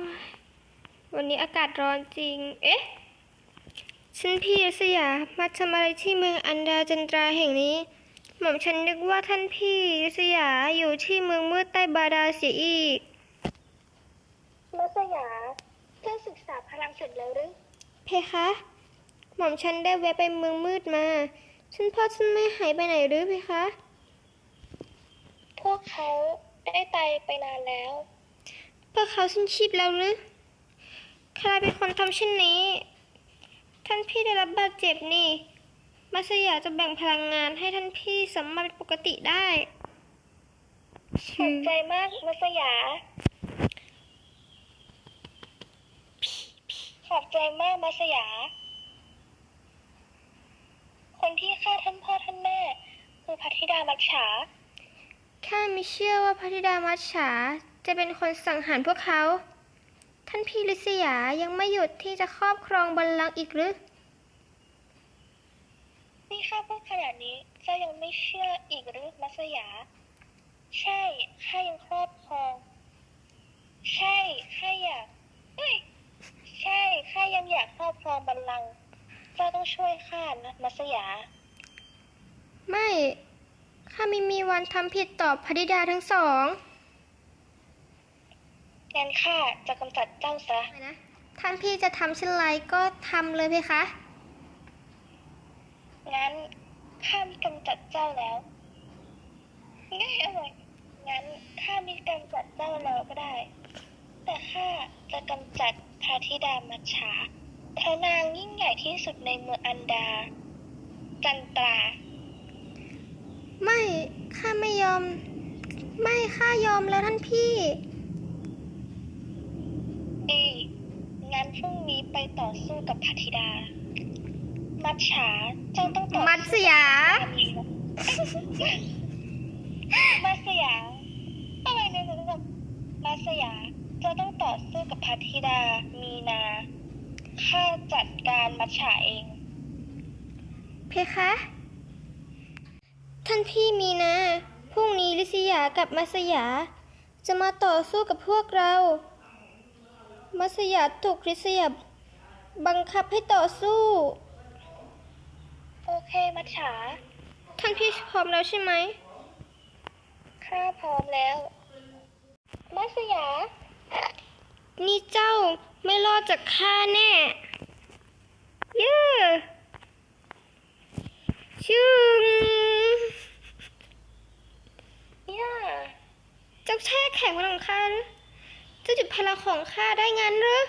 อ้ยวันนี้อากาศร้อนจริง เอ๊ะ ฉันพี่ริษยา มาทำอะไรที่เมืองอันดาจันตราแห่งนี้ หม่อมฉันนึกว่าท่านพี่ริษยาอยู่ที่เมืองมืดใต้บาดาลเสียอีกมัสยาเจ้าศึกษาพลังเสร็จแล้วหรือ เพคะ หม่อมฉันได้แวะไปเมืองมืดมา ฉันพ่อฉันไม่หายไปไหนหรือเพคะ พวกเขาได้ตายไปนานแล้ว พวกเขาสิ้นชีพแล้วหรือ ใครเป็นคนทำเช่นนี้ ท่านพี่ได้รับบาดเจ็บนี่ มัสยาจะแบ่งพลังงานให้ท่านพี่สามารถเป็นปกติได้ขอบใจมากมัสยา ขอบใจมากมัสยา คนที่ฆ่าท่านพ่อท่านแม่ คือพัทธิดามัจฉาข้าไม่เชื่อว่าพระธิดามัจฉา จะเป็นคนสังหารพวกเขา ท่านพี่ลิษยายังไม่หยุดที่จะครอบครองบัลลังก์อีกหรือนี่ข้าพูดขนาดนี้เจ้ายังไม่เชื่ออีกหรือมัสยา ใช่ข้ายังครอบครอง ใช่ข้าอยากเอ้ยใช่ข้ายังอยากครอบครองบัลลังก์เจ้าต้องช่วยข้านะมัสยา ไม่ข้าไม่มีวันทำผิดต่อพระธิดาทั้งสอง งั้นข้าจะกำจัดเจ้าซะไม่นะท่านพี่จะทำเช่นไรก็ทำเลยเพคะ งั้นข้ามีกำจัดเจ้าแล้วง่ายอะไรงั้นข้ามีกำจัดเจ้าแล้วก็ได้ แต่ข้าจะกำจัดพระธิดามัจฉาพระนางยิ่งใหญ่ที่สุดในเมืองอันดา จันตรา ไม่ ข้าไม่ยอม ไม่ ข้ายอมแล้วท่านพี่ ดีงั้นพรุ่งนี้ไป ต่อสู้กับพระธิดา มัจฉาเจ้าต้องต่อสู้มัตสยา มัสยาอะไรเนี่ยกับมัสยาเจ้าต้องต่อสู้กับพระธิดา มีนาข้าจัดการมัจฉาเอง เพคะ ท่านพี่มีนา พรุ่งนี้ลิศยากับมัสยา จะมาต่อสู้กับพวกเรา มัสยาถูกลิศยา บังคับให้ต่อสู้ โอเคมัจฉา ท่านพี่พร้อมแล้วใช่ไหม ข้าพร้อมแล้ว มัสยา นี่เจ้าไม่รอดจากข้าแน่ เย้อชึงย่าเจ้าแช่แข็งพลังข้าหรือ เจ้าจุดพลังของข้าได้งั้นหรือ